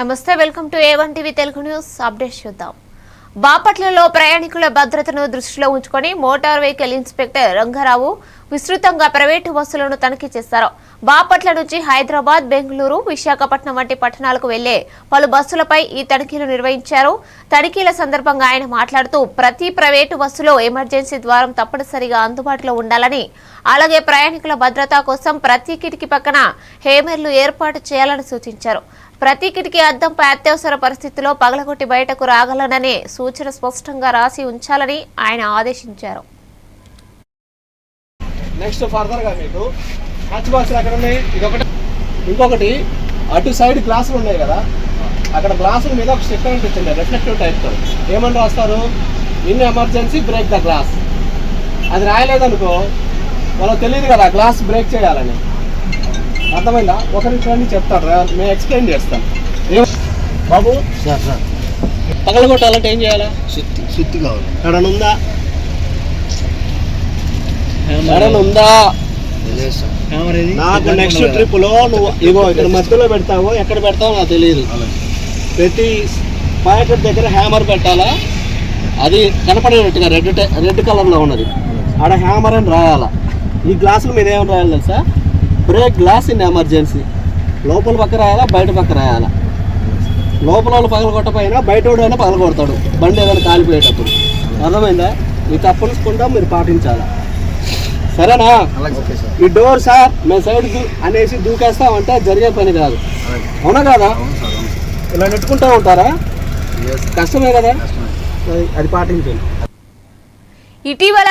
నమస్తే welcome to A one TV Telugu news. Update చూద్దాం. బాపట్లలో ప్రయాణికుల భద్రతను దృష్టిలో ఉంచుకొని మోటార్ వెహికల్ ఇన్స్పెక్టర్ రంగారావు విస్తృతంగా ప్రైవేటు బస్సులను తనిఖీ చేశారు బాపట్ల నుంచి హైదరాబాద్ బెంగళూరు విశాఖపట్నం వంటి పట్టణాలకు వెళ్ళే పలు బస్సులపై ఈ తనిఖీలు నిర్వహించారు. తనిఖీల సందర్భంగా ఆయన మాట్లాడుతూ ప్రతి ప్రైవేటు బస్సులో ఎమర్జెన్సీ ద్వారం తప్పనిసరిగా అందుబాటులో ఉండాలని అలాగే ప్రయాణికుల భద్రత కోసం ప్రతి కిటికీ పక్కన హేమర్లు ఏర్పాటు చేయాలని సూచించారు. ప్రతి కిటికీ అద్దంపై అత్యవసర పరిస్థితిలో పగలగొట్టి బయటకు రాగలననే సూచన స్పష్టంగా రాసి ఉంచాలని ఆయన ఆదేశించారు. నెక్స్ట్ ఫర్దర్గా మీకు హ్యాచ్ బాక్స్ ఎక్కడ ఉన్నాయి ఇదొకటి. ఇంకొకటి అటు సైడ్ గ్లాసులు ఉన్నాయి కదా. అక్కడ గ్లాసుల మీద ఒక స్టిక్కర్ ఉంటుంది రిఫ్లెక్టివ్ టైప్తో. ఏమని రాస్తారు? In emergency break the glass అది రాయలేదనుకో వాళ్ళకి తెలియదు కదా గ్లాస్ బ్రేక్ చేయాలని. అర్థమైందా? ఒక నిమిషం చెప్తాడు. మేము ఎక్స్ప్లెయిన్ చేస్తాం బాబు? Sir sir. పగలగొట్టాలంటే ఏం చేయాలా? సుత్తి సుత్తి కావాలి. ఎక్కడన్నా ఉందా? ఉందా? నాకు నెక్స్ట్ ట్రిప్లో నువ్వు ఇగో ఇక్కడ మధ్యలో పెడతావో ఎక్కడ పెడతావో నాకు తెలియదు. ప్రతి ప్యాకెట్ దగ్గర హ్యామర్ పెట్టాలా? అది కనపడేటట్టుగా రెడ్ రెడ్ కలర్లో ఉన్నది. ఆడ హ్యామర్ అని రాయాలా? ఈ గ్లాసుల మీద ఏమని రాయాలి తెలుసా? బ్రేక్ గ్లాస్ ఇన్ ఎమర్జెన్సీ లోపల పక్క రాయాలా? బయట పక్క రాయాలా? లోపల వాళ్ళు పగల కొట్టపోయినా బయట వాడైనా పగల కొడతాడు బండి ఏదైనా కాలిపోయేటప్పుడు. అర్థమైందా? ఈ తప్పనిసకుండా మీరు పాటించాలా? సరేనా? ఈ డోర్ సార్ మేము సైడ్ అనేసి దూకేస్తామంటే జరిగే పని కాదు. అవునా కదా? ఇలా నెట్టుకుంటా ఉంటారా. కష్టమే కదా? అది పాటించండి. ఇటీవల